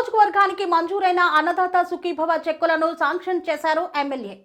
నియోజకవర్గానికి మంజూరైన అన్నదాత సుఖీభవ చెక్కులను శాంక్షన్ చేశారు ఎమ్మెల్యే.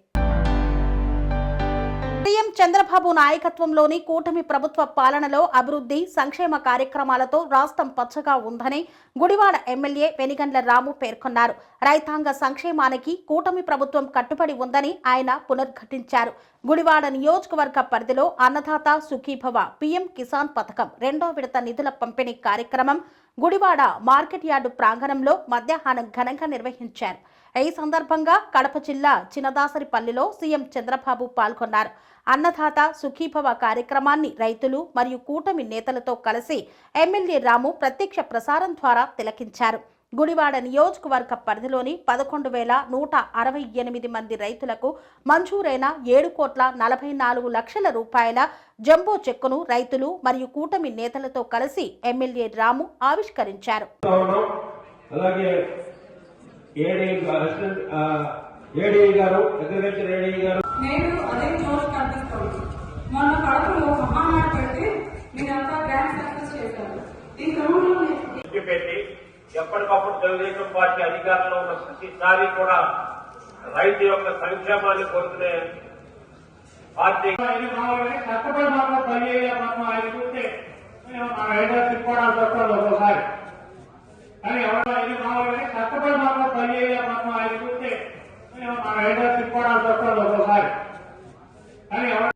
సీఎం చంద్రబాబు నాయకత్వంలోని కూటమి ప్రభుత్వ పాలనలో అభివృద్ధి సంక్షేమ కార్యక్రమాలతో రాష్ట్రం పచ్చగా ఉందని గుడివాడ ఎమ్మెల్యే వెనిగండ్ల రాము పేర్కొన్నారు. రైతాంగ సంక్షేమానికి కూటమి ప్రభుత్వం కట్టుబడి ఉందని ఆయన పునర్ఘటించారు. గుడివాడ నియోజకవర్గ పరిధిలో అన్నదాత సుఖీభవ పీఎం కిసాన్ పథకం రెండో విడత నిధుల పంపిణీ కార్యక్రమం గుడివాడ మార్కెట్ యార్డు ప్రాంగణంలో మధ్యాహ్నం ఘనంగా నిర్వహించారు. ఈ సందర్భంగా కడప జిల్లా చినదాసరిపల్లిలో సీఎం చంద్రబాబు పాల్గొన్నారు. అన్నదాత సుఖీభవ కార్యక్రమాన్ని రైతులు మరియు కూటమి నేతలతో కలిసి ఎమ్మెల్యే రాము ప్రత్యక్ష ప్రసారం ద్వారా తిలకించారు. గుడివాడ నియోజకవర్గ పరిధిలోని పదకొండు వేల నూట అరవై ఎనిమిది మంది రైతులకు మంజూరైన ఏడు కోట్ల నలభై నాలుగు లక్షల రూపాయల జంబో చెక్కును రైతులు మరియు కూటమి నేతలతో కలిసి ఎమ్మెల్యే రాము ఆవిష్కరించారు. మొన్న ఎప్పటికప్పుడు తెలుగుదేశం పార్టీ అధికారంలో ఉన్న ప్రతిసారి కూడా రైతు యొక్క సంక్షేమాన్ని కోరుకునే పార్టీ కష్టపడి మాత్రం పని మాత్రం ఆయన చూస్తే మా తిప్పుకోవడానికి కానీ ఎవరో ఐదు కష్టపడి మాత్రం మాత్రం ఆయన చూస్తే మా తిప్పుకోవడానికి కానీ ఎవరో